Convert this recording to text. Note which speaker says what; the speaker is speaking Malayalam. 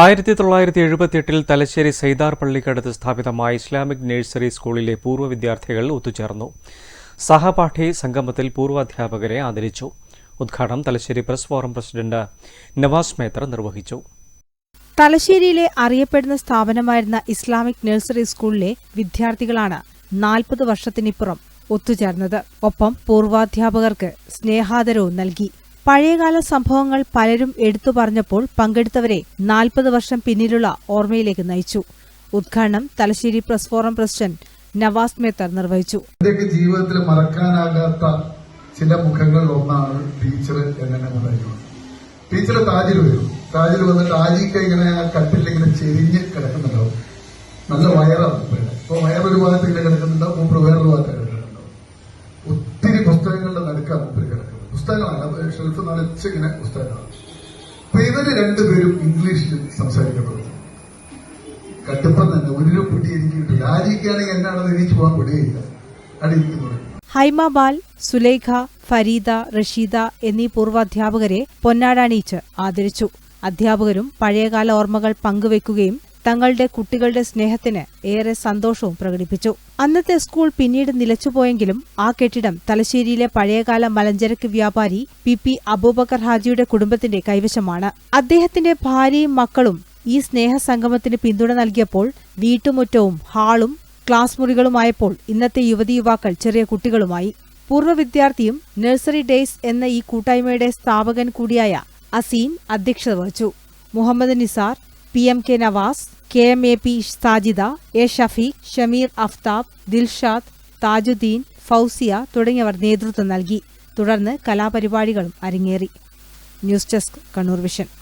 Speaker 1: ആയിരത്തി തൊള്ളായിരത്തി എഴുപത്തിയെട്ടിൽ തലശ്ശേരി സൈദാർ പള്ളിക്കടുത്ത് സ്ഥാപിതമായ ഇസ്ലാമിക് നഴ്സറി സ്കൂളിലെ പൂർവ വിദ്യാർത്ഥികൾ ഒത്തുചേർന്നു. സഹപാഠി സംഗമത്തിൽ പൂർവാധ്യാപകരെ ആദരിച്ചു. ഉദ്ഘാടനം Thalassery press forum president Navas Methra നിർവഹിച്ചു.
Speaker 2: തലശ്ശേരിയിലെ അറിയപ്പെടുന്ന സ്ഥാപനമായിരുന്ന ഇസ്ലാമിക് നഴ്സറി സ്കൂളിലെ വിദ്യാർത്ഥികളാണ് നാൽപ്പത് വർഷത്തിനിപ്പുറം ഒത്തുചേർന്നത്. ഒപ്പം പൂർവാധ്യാപകർക്ക് സ്നേഹാദരവും നൽകി. പഴയകാല സംഭവങ്ങൾ പലരും എടുത്തു പറഞ്ഞപ്പോൾ പങ്കെടുത്തവരെ നാൽപ്പത് വർഷം പിന്നിലുള്ള ഓർമ്മയിലേക്ക് നയിച്ചു. ഉദ്ഘാടനം Thalassery press forum president Navas Methar നിർവഹിച്ചു.
Speaker 3: എന്റെയൊക്കെ ജീവിതത്തിൽ മറക്കാനാകാത്ത ചില മുഖങ്ങളിൽ ഒന്നാണ് ടീച്ചർ എന്നെ പറയുന്നത്. ടീച്ചർ താജിൽ വരും. താജിൽ വന്നിട്ട് ആജിക്ക് ഇങ്ങനെ കട്ടിൽ ഇങ്ങനെ ചെരിഞ്ഞ് കിടക്കുന്നുണ്ടാവും. നല്ല വയറാണ് അപ്പോൾ അപ്പൊ വയറൊരു ഭാഗത്ത് ഇങ്ങനെ കിടക്കുന്നുണ്ടാവും. പുസ്തകങ്ങളാണ്. ഷെൽഫ് നിറച്ച് ഇങ്ങനെ പുസ്തകങ്ങളാണ്. അപ്പൊ ഇവർ രണ്ടുപേരും ഇംഗ്ലീഷിൽ സംസാരിക്കപ്പെടുന്നു. കട്ടപ്പം തന്നെ ഒരു കുട്ടി എനിക്ക് കിട്ടില്ല. ആരെയൊക്കെയാണെങ്കിൽ എന്നാണെന്ന് എനിക്ക് പോകാൻ പിടിയില്ല അവിടെ ഇരിക്കുന്നത്
Speaker 2: ഹൈമബാൽ സുലൈഖ ഫരീദ റഷീദ എന്നീ പൂർവാധ്യാപകരെ പൊന്നാടാണീച്ച് ആദരിച്ചു. അധ്യാപകരും പഴയകാല ഓർമ്മകൾ പങ്കുവെക്കുകയും തങ്ങളുടെ കുട്ടികളുടെ സ്നേഹത്തിന് ഏറെ സന്തോഷവും പ്രകടിപ്പിച്ചു. അന്നത്തെ സ്കൂൾ പിന്നീട് നിലച്ചുപോയെങ്കിലും ആ കെട്ടിടം തലശ്ശേരിയിലെ പഴയകാല മലഞ്ചരക്ക് വ്യാപാരി പി പി അബൂബക്കർ ഹാജിയുടെ കുടുംബത്തിന്റെ കൈവശമാണ്. അദ്ദേഹത്തിന്റെ ഭാര്യയും മക്കളും ഈ സ്നേഹ സംഗമത്തിന് പിന്തുണ നൽകിയപ്പോൾ വീട്ടുമുറ്റവും ഹാളും ക്ലാസ് മുറികളുമായപ്പോൾ ഇന്നത്തെ യുവതി യുവാക്കൾ ചെറിയ കുട്ടികളുമായി. പൂർവ വിദ്യാർത്ഥിയും നഴ്സറി ഡേയ്സ് എന്ന ഈ കൂട്ടായ്മയുടെ സ്ഥാപകൻ കൂടിയായ അസീം അധ്യക്ഷത വഹിച്ചു. Muhammad Nisar P M K Navas K M A P Sajida A Shafeeq Shameer Aftab Dilshad Thajudheen Fousiya തുടങ്ങിയവർ നേതൃത്വം നൽകി. തുടർന്ന് കലാപരിപാടികളും അരങ്ങേറി. News desk Kannur vision.